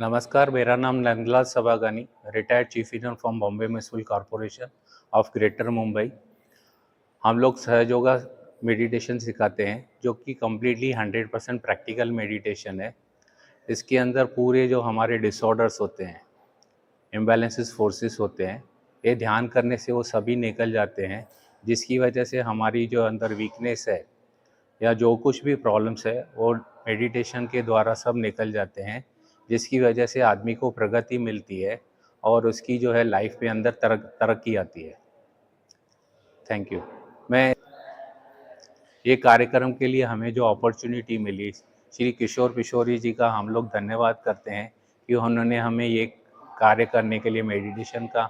नमस्कार, मेरा नाम Nandlal Sabhagani retired chief engineer from Bombay municipal corporation of greater Mumbai हम लोग सहयोगा मेडिटेशन सिखाते हैं, जो कि कम्प्लीटली 100 परसेंट प्रैक्टिकल मेडिटेशन है। इसके अंदर पूरे जो हमारे डिसऑर्डर्स होते हैं इम्बैलेंसेस फोर्सेस होते हैं, ये ध्यान करने से वो सभी निकल जाते हैं, जिसकी वजह से हमारी जो अंदर वीकनेस है, या जो कुछ भी प्रॉब्लम्स है, वो मेडिटेशन के द्वारा सब निकल जाते हैं। जिसकी वजह से आदमी को प्रगति मिलती है और उसकी जो है लाइफ में अंदर तरक, तरक्की आती है। थैंक यू मैं ये कार्यक्रम के लिए हमें जो अपॉर्चुनिटी मिली, श्री किशोर किशोरी जी का हम लोग धन्यवाद करते हैं कि उन्होंने हमें ये कार्य करने के लिए मेडिटेशन का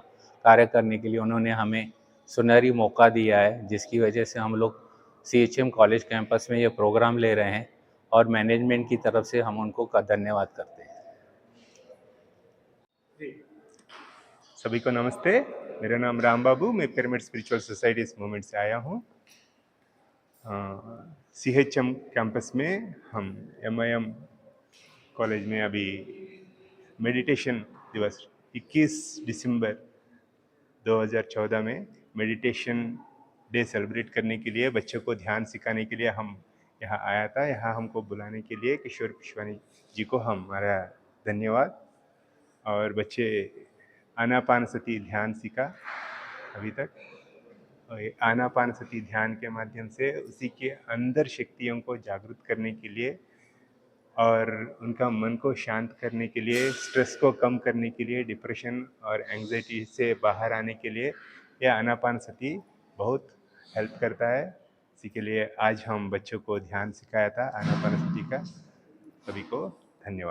कार्य करने के लिए उन्होंने हमें सुनहरी मौका दिया है, जिसकी वजह से हम लोग C H M college campus में ये प्रोग्राम ले रहे हैं और मैनेजमेंट की तरफ़ से हम उनको का धन्यवाद करते हैं। सभी को नमस्ते। मेरा नाम राम बाबू, मैं पिरामिड स्पिरिचुअल सोसाइटी इस मूवमेंट से आया हूँ। सी एच एम कैंपस में हम एम आई एम कॉलेज में अभी मेडिटेशन दिवस 21 दिसंबर 2014 में मेडिटेशन डे सेलिब्रेट करने के लिए, बच्चों को ध्यान सिखाने के लिए हम यहाँ आया था। यहाँ हमको बुलाने के लिए किशोर पिशवानी जी को हमारा धन्यवाद। और बच्चे आनापान सती ध्यान सीखा अभी तक। और आनापान सती ध्यान के माध्यम से उसी के अंदर शक्तियों को जागृत करने के लिए और उनका मन को शांत करने के लिए स्ट्रेस को कम करने के लिए डिप्रेशन और एंजाइटी से बाहर आने के लिए यह आनापान सती बहुत हेल्प करता है। इसी के लिए आज हम बच्चों को ध्यान सिखाया था आनापान सती का। सभी को धन्यवाद।